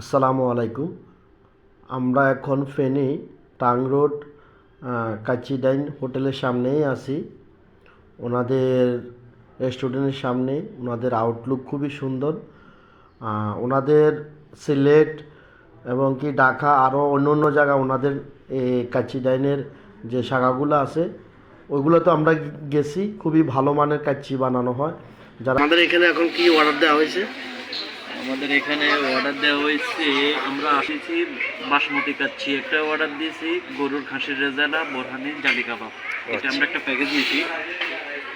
আসসালামু আলাইকুম। আমরা এখন ফেনী টাং রোড কাচিডাইন হোটেলের সামনেই আছি। ওনাদের রেস্টুরেন্টের সামনে, ওনাদের আউটলুক খুবই সুন্দর। ওনাদের সিলেট এবং কি ঢাকা আরও অন্য অন্য জায়গা ওনাদের এই কাচিডাইনের যে শাখাগুলো আছে, ওইগুলো তো আমরা গেছি। খুবই ভালো মানের কাচ্চি বানানো হয়। যারা আমাদের এখানে এখন কি অর্ডার দেওয়া হয়েছে? আমাদের এখানে অর্ডার দেওয়া হয়েছে। আমরা আসেছি, বাসমতি কাচ্ছি একটা অর্ডার দিয়েছি, গরুর খাসির রেজালা বোরহানি, জালি কাবাব। এটা আমরা একটা প্যাকেজ নিয়েছি।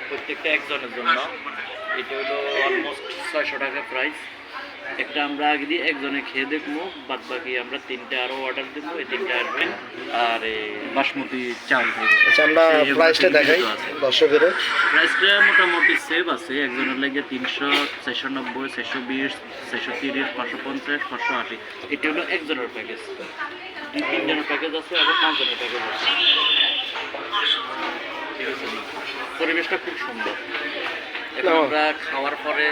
প্রত্যেকটা একজনের জন্য। এটা হলো অলমোস্ট ছয়শো টাকা প্রাইস একটা আমরা আগে দিয়ে একজনে খেয়ে দেখব বাদ বাকি আমরা তিনটা আরও অর্ডার দেবো এই তিনটা আসবে আর বাসমতি চাল আচ্ছা আমরা প্রাইসটা দেখাই দর্শকের প্রাইসটা মোটামুটি সেভ আছে একজনের লাগে তিনশো চারশো নব্বই চারশো বিশ চারশো তিরিশ পাঁচশো পঞ্চাশ পাঁচশো আশি। এটা হলো একজনের প্যাকেজ দুই তিনজনের প্যাকেজ আছে আবার পাঁচজনের প্যাকেজ আছে। পরিবেশটা খুব সুন্দর। এখন আমরা খাওয়ার পরে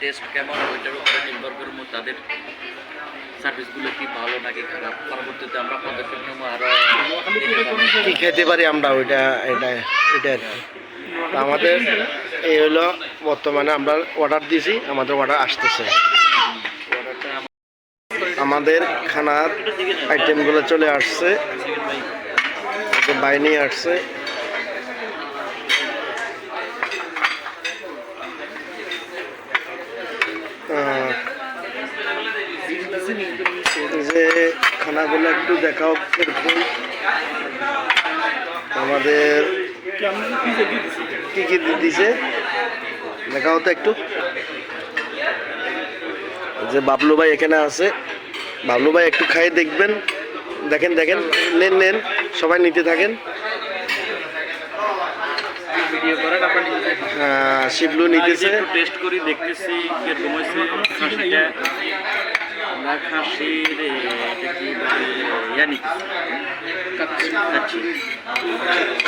টেস্ট কেমন, ওইটার উপরে নির্ভর করব তাদের সার্ভিসগুলো কি ভালো নাকি খারাপ। পরবর্তীতে আমরা পদক্ষেপ নেব আরও কি খেতে পারি। আমরা ওইটা, এটা এটা আমাদের এই হলো বর্তমানে আমরা অর্ডার দিয়েছি আমাদের অর্ডার আসতেছে। আমাদের খানার আইটেমগুলো চলে আসছে। বাইরে নিয়ে আসছে। যে খানাগুলো একটু দেখাও কীরকম আমাদের কি কি দিছে? দেখাও তো একটু। যে বাবলু ভাই এখানে আছে। বাবলু ভাই একটু খাই দেখবেন। দেখেন দেখেন, নেন নেন। সবাই নিতে থাকেন। ভিডিও আপনার শিবলু নিতেছে। একটু টেস্ট করি দেখতেছি খাসিটা এটা কি বলে ইয়া নিতেছি খাচ্ছি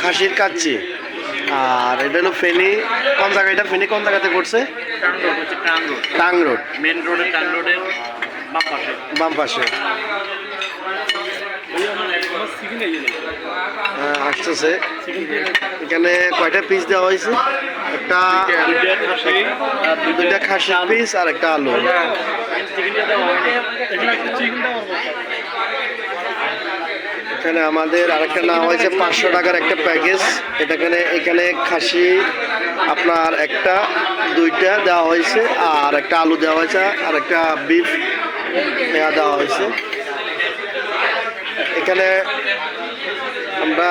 খাসির কাচ্ছি আর এটা হলো ফেনি। কোন জায়গা? এটা ফেনি কোন জায়গাতে করছে? Tang road Tang road. Main রোডে টাং রোডের বাম পাশে। বাম পাশে। আসতেছে। এখানে কয়টা পিস দেওয়া হয়েছে? একটা দুইটা খাসি পিস আর একটা আলু। এখানে আমাদের আরেকটা নাম হয়েছে পাঁচশো টাকার একটা প্যাকেজ এটা এখানে এখানে খাসি, আপনার একটা, দুইটা দেওয়া হয়েছে আর একটা আলু দেওয়া হয়েছে আর একটা বিফ দেওয়া হয়েছে। এখানে আমরা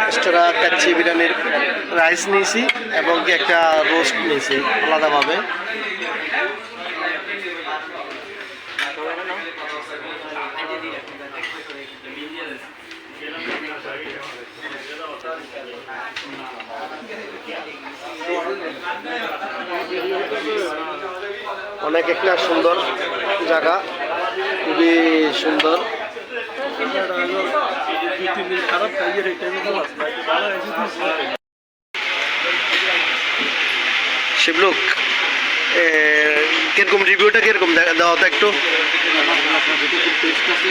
এক্সট্রা কাচ্চি বিরিয়ানির রাইস নিয়েছি এবং একটা রোস্ট নিয়েছি আলাদাভাবে। অনেক একটা সুন্দর জায়গা, খুবই সুন্দর। শিবলুক কীরকম রিভিউটা কীরকম দেওয়া তো একটু আছে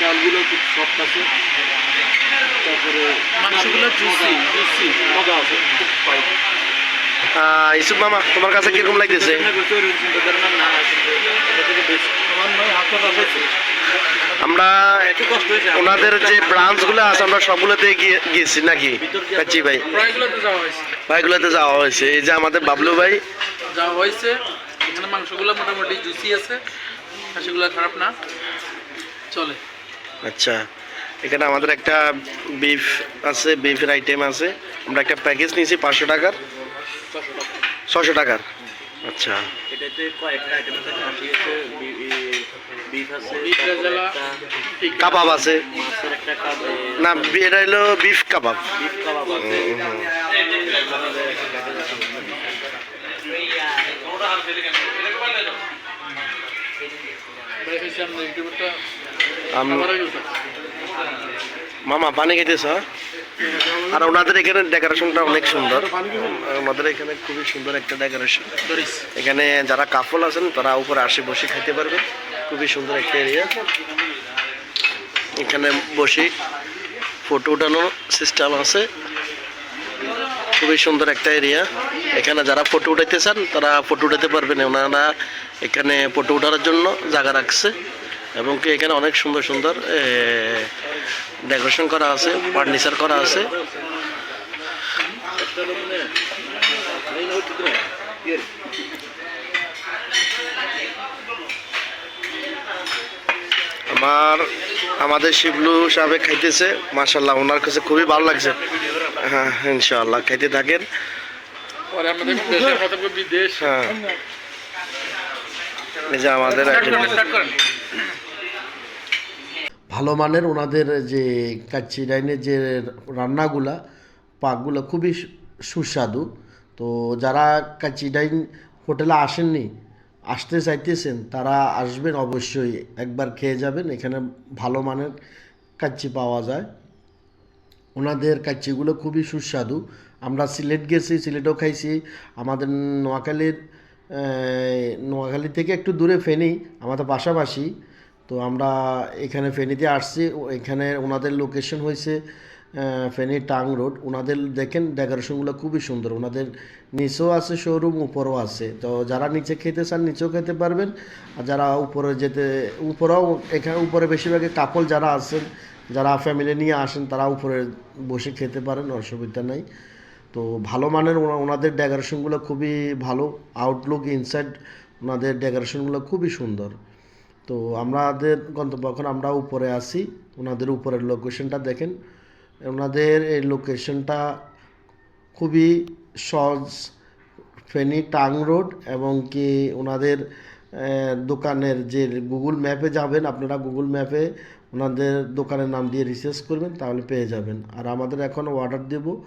চালগুলো খুব সফট আছে তারপরে মাংসগুলো জুসি জুসি মজা আছে। খুব ফাইন আহ, ইসুফ মামা তোমার কাছে কীরকম লাগতেছে? আমরা হয়েছে ওনাদের যে ব্রাঞ্চগুলো আছে আমরা সবগুলোতে গিয়ে গিয়েছি নাকি? কাচ্চি ভাই। ভাইগুলোতে যাওয়া হয়েছে। এই যে আমাদের বাবলু ভাই। যাওয়া হয়েছে। এখানে মাংসগুলো মোটামুটি জুসি আছে। খাসিগুলো খারাপ না। চলে। আচ্ছা। এখানে আমাদের একটা বিফ আছে বিফের আইটেম আছে। আমরা একটা প্যাকেজ নিয়েছি পাঁচশো টাকার। ছশো টাকার। আচ্ছা। এটাতে কয়েকটা আইটেম আছে খাসি আছে বিফ আছে Beef তারপরে রেজালা, একটা কাবাব আছে। না এটা হলো বিফ কাবাব। বিফ কাবাব আছে। মামা পানি খেতেছ আর ওনাদের এখানে ডেকোরেশনটা অনেক সুন্দর। আমাদের এখানে খুবই সুন্দর একটা ডেকোরেশন এখানে যারা কাপল আছেন, তারা উপরে আসে বসে খেতে পারবে। খুবই সুন্দর একটা এরিয়া এখানে বসে ফটো উঠানোর সিস্টেম আছে। খুবই সুন্দর একটা এরিয়া এখানে যারা ফটো উঠাইতে চান, তারা ফটো উঠাতে পারবেন। ওনারা এখানে ফটো উঠানোর জন্য জায়গা রাখছে। এবং কি এখানে অনেক সুন্দর সুন্দর ডেকোরেশন করা আছে ফার্নিচার করা আছে। আমার আমাদের শিবলু সাহেব খাইতেছে মাশাল্লাহ ওনার কাছে খুবই ভালো লাগছে। হ্যাঁ ইনশাআল্লাহ খাইতে থাকেন। হ্যাঁ। এই যে আমাদের ভালো মানের ওনাদের যে কাচ্চি ডাইনের যে রান্নাগুলা, পাকগুলো খুবই সুস্বাদু। তো যারা কাচ্চি ডাইন হোটেলে আসেননি, আসতে চাইতেছেন, তারা আসবেন অবশ্যই। একবার খেয়ে যাবেন, এখানে ভালো মানের কাচ্চি পাওয়া যায়। ওনাদের কাচ্চিগুলো খুবই সুস্বাদু। আমরা সিলেট গেছি, সিলেটও খাইছি। আমাদের নোয়াখালীর নোয়াখালী থেকে একটু দূরে ফেনি আমাদের পাশাপাশি। তো আমরা এখানে ফেনীতে আসছি এখানে ওনাদের লোকেশন হয়েছে ফেনী টাং রোড। ওনাদের দেখেন ডেকোরেশনগুলো খুবই সুন্দর। ওনাদের নিচেও আছে শোরুম উপরেও আছে। তো যারা নিচে খেতে চান, নিচেও খেতে পারবেন। আর যারা উপরে যেতে, উপরেও এখানে উপরে বেশিরভাগই কাপল যারা আছেন, যারা ফ্যামিলি নিয়ে আসেন, তারা উপরে বসে খেতে পারেন, অসুবিধা নাই। তো ভালো মানের ওনা- ওনাদের ডেকোরেশনগুলো খুবই ভালো। আউটলুক ইনসাইড ওনাদের ডেকোরেশনগুলো খুবই সুন্দর। তো আমাদের গন্তব্য, এখন আমরা উপরে আসি ওনাদের উপরের লোকেশনটা দেখেন। ওনাদের এই লোকেশনটা খুবই সহজ, ফেনি টাং রোড এবং কি ওনাদের দোকানের যে গুগল ম্যাপে যাবেন, আপনারা গুগল ম্যাপে ওনাদের দোকানের নাম দিয়ে রিসার্চ করবেন, তাহলে পেয়ে যাবেন। আর আমাদের এখন অর্ডার দেব।